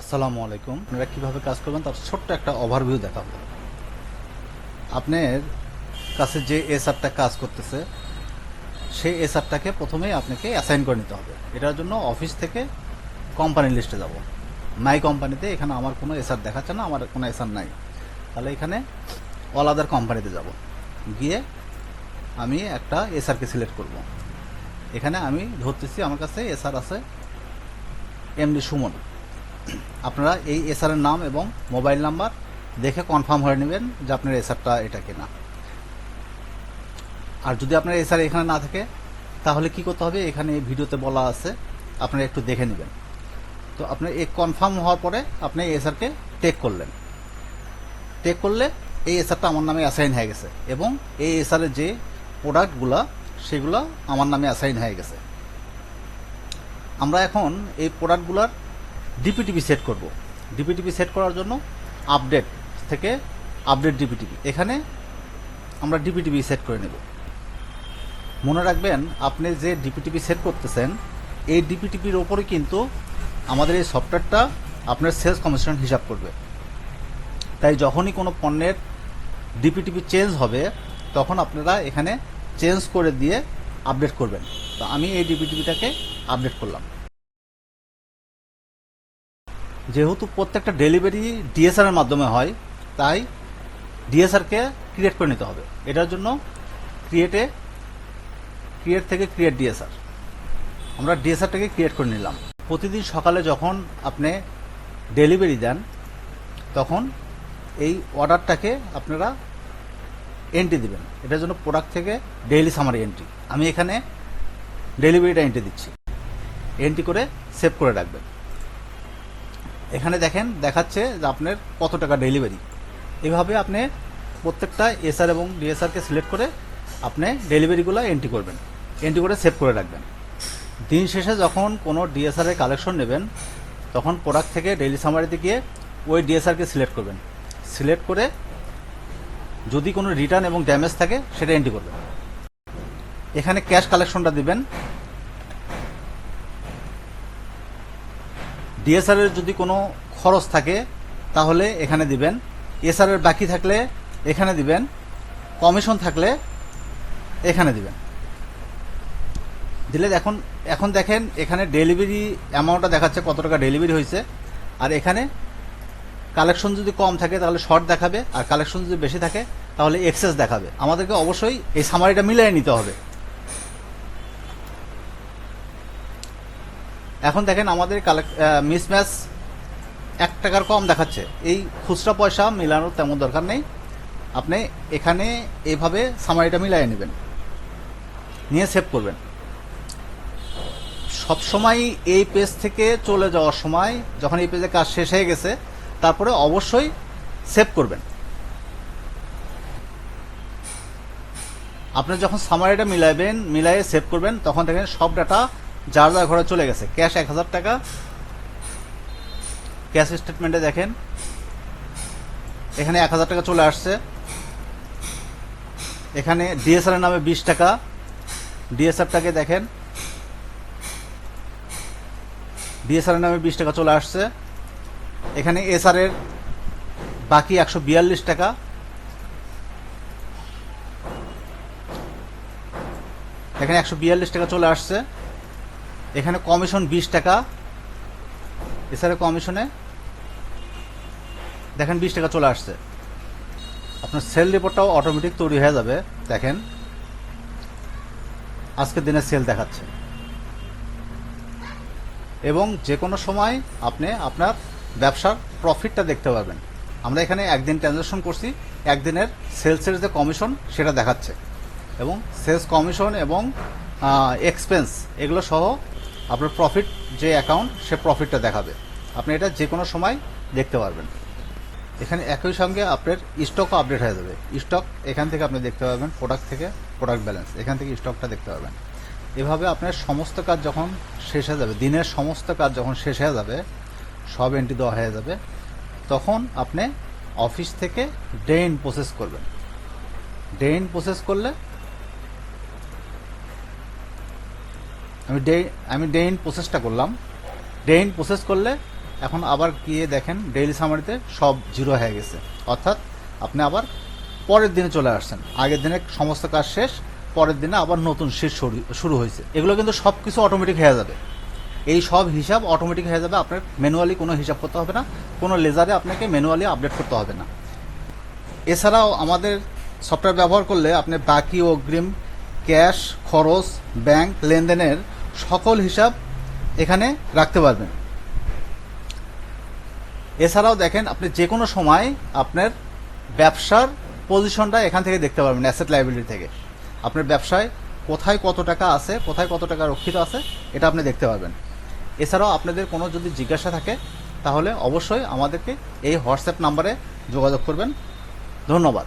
আসসালামু আলাইকুম। আপনারা কীভাবে কাজ করবেন তার ছোট্ট একটা ওভারভিউ দেখাবো। আপনার কাছে যে এসআরটা কাজ করতেছে, সেই এসআরটাকে প্রথমেই আপনাকে অ্যাসাইন করে নিতে হবে। এটার জন্য অফিস থেকে কোম্পানি লিস্টে যাব। মাই কোম্পানিতে এখানে আমার কোনো এসআর দেখাচ্ছে না, আমার কোনো এসআর নাই। তাহলে এখানে অল আদার কোম্পানিতে যাব। গিয়ে আমি একটা এসআরকে সিলেক্ট করব। এখানে আমি ধরতেছি আমার কাছে এসআর আছে এমডি সুমন। আপনারা এই এসআরের নাম এবং মোবাইল নাম্বার দেখে কনফার্ম হয়ে নেবেন যে আপনার এসআরটা এটা কিনা। আর যদি আপনার এসআর এখানে না থাকে, তাহলে কি করতে হবে? এখানে ভিডিওতে বলা আছে, আপনারা একটু দেখে নেবেন। তো আপনার এই কনফার্ম হওয়ার পরে আপনি এসআরকে টেক করলেন। টেক করলে এই এসআরটা আমার নামে অ্যাসাইন হয়ে গেছে এবং এই এসআরের যে প্রোডাক্টগুলা, সেগুলো আমার নামে অ্যাসাইন হয়ে গেছে। আমরা এখন এই প্রোডাক্টগুলোর ডিপিটিপি সেট করব। ডিপিটিপি সেট করার জন্য আপডেট থেকে আপডেট ডিপিটিপি এখানে আমরা ডিপিটিপি সেট করে নেব। মনে রাখবেন, আপনি যে ডিপিটিপি সেট করতেছেন, এই ডিপিটিপির ওপরে কিন্তু আমাদের এই সফটওয়্যারটা আপনার সেলস কমিশন হিসাব করবে। তাই যখনই কোনো পণ্যের ডিপিটিপি চেঞ্জ হবে, তখন আপনারা এখানে চেঞ্জ করে দিয়ে আপডেট করবেন। তো আমি এই ডিপিটিপিটাকে আপডেট করলাম। যেহেতু প্রত্যেকটা ডেলিভারি ডিএসআর এর মাধ্যমে হয়, তাই ডিএসআরকে ক্রিয়েট করে নিতে হবে। এটার জন্য ক্রিয়েটে ক্রিয়েট থেকে ক্রিয়েট ডিএসআর আমরা ডিএসআরটাকে ক্রিয়েট করে নিলাম। প্রতিদিন সকালে যখন আপনি ডেলিভারি দেন, তখন এই অর্ডারটাকে আপনারা এন্ট্রি দিবেন। এটার জন্য প্রোডাক্ট থেকে ডেইলি সামারি এন্ট্রি আমি এখানে ডেলিভারিটা এন্ট্রি দিচ্ছি। এন্ট্রি করে সেভ করে রাখবেন। এখানে দেখেন, দেখাচ্ছে যে আপনার কত টাকা ডেলিভারি এভাবে আপনি প্রত্যেকটা এসআর এবং ডিএসআরকে সিলেক্ট করে আপনি ডেলিভারিগুলো এন্ট্রি করবেন। এন্ট্রি করে সেভ করে রাখবেন। দিন শেষে যখন কোনো ডিএসআর এর কালেকশন নেবেন, তখন প্রোডাক্ট থেকে ডেইলি সামারিতে গিয়ে ওই ডিএসআরকে সিলেক্ট করবেন। সিলেক্ট করে যদি কোনো রিটার্ন এবং ড্যামেজ থাকে, সেটা এন্ট্রি করবেন। এখানে ক্যাশ কালেকশনটা দিবেন। ডিএসআর এর যদি কোনো খরচ থাকে, তাহলে এখানে দিবেন। এসআর এর বাকি থাকলে এখানে দিবেন। কমিশন থাকলে এখানে দিবেন। দিলে এখন এখন দেখেন, এখানে ডেলিভারি অ্যামাউন্টটা দেখাচ্ছে কত টাকা ডেলিভারি হয়েছে। আর এখানে কালেকশন যদি কম থাকে, তাহলে শর্ট দেখাবে। আর কালেকশন যদি বেশি থাকে, তাহলে এক্সেস দেখাবে। আমাদেরকে অবশ্যই এই সামারিটা মিলিয়ে নিতে হবে। এখন দেখেন আমাদের মিসম্যাচ এক টাকার কম দেখাচ্ছে। এই খুচরা পয়সা মিলানোর তেমন দরকার নেই। আপনি এখানে এইভাবে সামারিটা মিলাই নেবেন। নিয়ে সেভ করবেন। সবসময় এই পেজ থেকে চলে যাওয়ার সময়, যখন এই পেজে কাজ শেষ হয়ে গেছে, তারপরে অবশ্যই সেভ করবেন। আপনি যখন সামারিটা মিলাইবেন মিলাই সেভ করবেন, তখন দেখেন সব ডাটা যার যার ঘরে চলে গেছে। ক্যাশ এক হাজার টাকা। ক্যাশ স্টেটমেন্টে দেখেন। এখানে এক হাজার টাকা চলে আসছে। এখানে ডিএসআর নামে বিশ টাকা। ডিএসআরটাকে দেখেন। ডিএসআর নামে বিশ টাকা চলে আসছে। এখানে এসআর এর বাকি একশো বিয়াল্লিশ টাকা। এখানে একশো বিয়াল্লিশ টাকা চলে আসছে। এখানে কমিশন বিশ টাকা, এছাড়া কমিশনে দেখেন বিশ টাকা চলে আসছে। আপনার সেল রিপোর্টটাও অটোমেটিক তৈরি হয়ে যাবে, দেখেন। আজকের দিনে সেল দেখাচ্ছে। এবং যে কোনো সময় আপনি আপনার ব্যবসার প্রফিটটা দেখতে পাবেন আমরা এখানে একদিন ট্রানজাকশন করছি, একদিনের সেলসের যে কমিশন, সেটা দেখাচ্ছে। এবং সেলস কমিশন এবং এক্সপেন্স এগুলো সহ আপনার প্রফিট যে অ্যাকাউন্ট সে প্রফিটটা দেখাবে। আপনি এটা যে কোনো সময় দেখতে পারবেন। এখানে একই সঙ্গে আপনার স্টকও আপডেট হয়ে যাবে। স্টক এখান থেকে আপনি দেখতে পাবেন প্রোডাক্ট থেকে প্রোডাক্ট ব্যালেন্স এখান থেকে স্টকটা দেখতে পাবেন। এভাবে আপনার সমস্ত কাজ যখন শেষ হয়ে যাবে, দিনের সমস্ত কাজ যখন শেষ হয়ে যাবে, সব এন্ট্রি দেওয়া হয়ে যাবে, তখন আপনি অফিস থেকে ডেইন প্রসেস করবেন। ডেইন প্রসেস করলে আমি ডে, আমি ডেইন প্রসেসটা করলাম। ডেইন প্রসেস করলে এখন আবার গিয়ে দেখেন ডেইলি সামারিতে সব জিরো হয়ে গেছে। অর্থাৎ আপনি আবার পরের দিনে চলে আসছেন। আগের দিনে সমস্ত কাজ শেষ, পরের দিনে আবার নতুন শুরু- শুরু হয়েছে। এগুলো কিন্তু সব কিছু অটোমেটিক হয়ে যাবে। এই সব হিসাব অটোমেটিক হয়ে যাবে, আপনার ম্যানুয়ালি কোনো হিসাব করতে হবে না, কোনো লেজারে আপনাকে ম্যানুয়ালি আপডেট করতে হবে না। এছাড়াও আমাদের সফটওয়্যার ব্যবহার করলে আপনি বাকি অগ্রিম ক্যাশ খরচ ব্যাংক লেনদেনের সকল হিসাব এখানে রাখতে পারবেন। এছাড়াও দেখেন, আপনি যে কোনো সময় আপনার ব্যবসার পজিশনটা এখান থেকে দেখতে পারবেন অ্যাসেট লাইবিলিটি থেকে। আপনার ব্যবসায় কোথায় কত টাকা আছে, কোথায় কত টাকা রক্ষিত আছে, এটা আপনি দেখতে পারবেন। এছাড়াও আপনাদের কোনো যদি জিজ্ঞাসা থাকে, তাহলে অবশ্যই আমাদেরকে এই হোয়াটসঅ্যাপ নাম্বারে যোগাযোগ করবেন। ধন্যবাদ।